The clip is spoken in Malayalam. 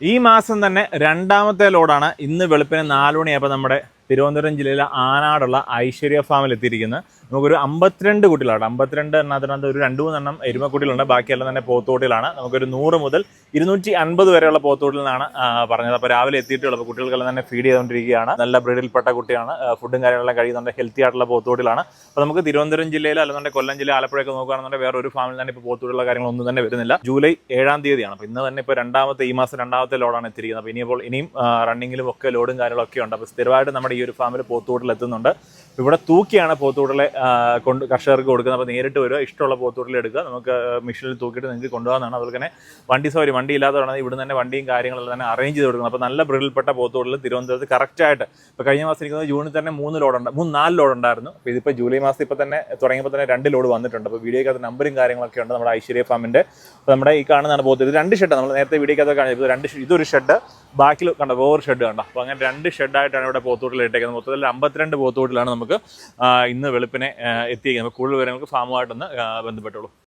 ഈ മാസം തന്നെ രണ്ടാമത്തെ ലോഡാണ് ഇന്ന് വെളുപ്പിന് നാല് മണിയായപ്പോൾ നമ്മുടെ തിരുവനന്തപുരം ജില്ലയിലെ ആനാടുള്ള ഐശ്വര്യ ഫാമിൽ എത്തിയിരിക്കുന്നത് നമുക്കൊരു അമ്പത്തിരണ്ട് കുട്ടികളാണ്. അമ്പത്തിരണ്ട് എണ്ണത്തിനകത്ത് ഒരു രണ്ട് മൂന്നെണ്ണം എരുമക്കുട്ടികളുണ്ട് ബാക്കിയെല്ലാം തന്നെ പോത്തോട്ടിലാണ് നമുക്കൊരു നൂറ് മുതൽ ഇരുന്നൂറ്റി അൻപത് വരെയുള്ള പോത്തോട്ടിൽ നിന്നാണ് പറഞ്ഞത്. അപ്പോൾ രാവിലെ എത്തിയിട്ടുള്ളത് കുട്ടികൾക്കെല്ലാം തന്നെ ഫീഡ് ചെയ്തുകൊണ്ടിരിക്കുകയാണ്. നല്ല ബ്രീഡിൽപ്പെട്ട കുട്ടിയാണ്. ഫുഡും കാര്യങ്ങളെല്ലാം കഴിയുന്നുണ്ട്. ഹെൽത്തി ആയിട്ടുള്ള പോത്തോട്ടിലാണ് അപ്പോൾ നമുക്ക് തിരുവനന്തപുരം ജില്ലയിൽ അല്ലെന്നുണ്ടെങ്കിൽ കൊല്ലം ജില്ല ആലപ്പുഴയൊക്കെ നോക്കുകയാണെന്നുണ്ടെങ്കിൽ വേറെ ഒരു ഫാമിൽ തന്നെ ഇപ്പോൾ പോത്തോട്ടിലുള്ള കാര്യങ്ങളൊന്നും തന്നെ വരുന്നില്ല. ജൂലൈ ഏഴാം തീയതിയാണ്. അപ്പോൾ ഇന്ന് തന്നെ ഇപ്പോൾ രണ്ടാമത്തെ ഈ മാസം രണ്ടാമത്തെ ലോഡാണ് എത്തിയിരിക്കുന്നത്. അപ്പോൾ ഇനിയിപ്പോൾ ഇനിയും റണ്ണിങ്ങിലും ഒക്കെ ലോഡും കാര്യങ്ങളൊക്കെ ഉണ്ട്. അപ്പോൾ സ്ഥിരമായിട്ട് നമ്മുടെ ഈ ഒരു ഫാമിൽ പോത്തൂട്ടിൽ എത്തുന്നുണ്ട് ഇവിടെ തൂക്കിയാണ് പോത്തൂട്ടിലെ കൊണ്ട് കർഷകർക്ക് കൊടുക്കുന്നത്. അപ്പോൾ നേരിട്ട് വരിക ഇഷ്ടമുള്ള പോത്തൂട്ടിൽ എടുക്കുക. നമുക്ക് മെഷീനിൽ തൂക്കിയിട്ട് നിങ്ങൾക്ക് കൊണ്ടുപോകാനാണ് അതുപോലെ തന്നെ വണ്ടി സൗകര്യം വണ്ടി ഇല്ലാത്തതാണ് ഇവിടെ തന്നെ വണ്ടിയും കാര്യങ്ങളെല്ലാം തന്നെ അറേഞ്ച് ചെയ്ത് കൊടുക്കുന്നത്. അപ്പോൾ നല്ല ബ്രിഡിൽപ്പെട്ട പോത്തൂട്ടിൽ തിരുവനന്തപുരത്ത് കറക്റ്റായിട്ട് ഇപ്പോൾ കഴിഞ്ഞ മാസം ഇരിക്കുന്നത് ജൂണിൽ തന്നെ മൂന്ന് ലോഡ് മൂന്ന് നാല് ലോഡ് ഉണ്ടായിരുന്നു. അപ്പോൾ ഇതിപ്പോൾ ജൂലൈ മാസം ഇപ്പോൾ തന്നെ തുടങ്ങിയപ്പോൾ തന്നെ രണ്ട് ലോഡ് വന്നിട്ടുണ്ട്. അപ്പോൾ വീഡിയോക്കകത്ത് നമ്പറും കാര്യങ്ങളൊക്കെ ഉണ്ട് നമ്മുടെ ഐശ്വര്യ ഫാമിന്റെ അപ്പോൾ നമ്മുടെ ഈ കാണുന്നതാണ് പോത്ത്. ഇത് രണ്ട് ഷെഡ് നമ്മൾ നേരത്തെ വീഡിയോക്കകത്ത് കാണിച്ചത്. രണ്ട് ഇതൊരു ഷെഡ് ബാക്കിൽ കണ്ടോ വേറൊരു ഷെഡ് കണ്ടോ? അപ്പോൾ അങ്ങനെ രണ്ട് ഷെഡായിട്ടാണ് ഇവിടെ പോത്തൂട്ടിൽ ഇട്ടേക്കുന്നത്. മൊത്തത്തിൽ അമ്പത്തിരണ്ട് പോത്തൂട്ടിലാണ് നമുക്ക് ഇന്ന് വെളുപ്പിനെ എത്തിയിരിക്കുന്നത്. കൂടുതൽ വിവരങ്ങൾക്ക് ഫാമുമായിട്ടൊന്ന് ബന്ധപ്പെട്ടുള്ളൂ ബന്ധപ്പെട്ടോളൂ.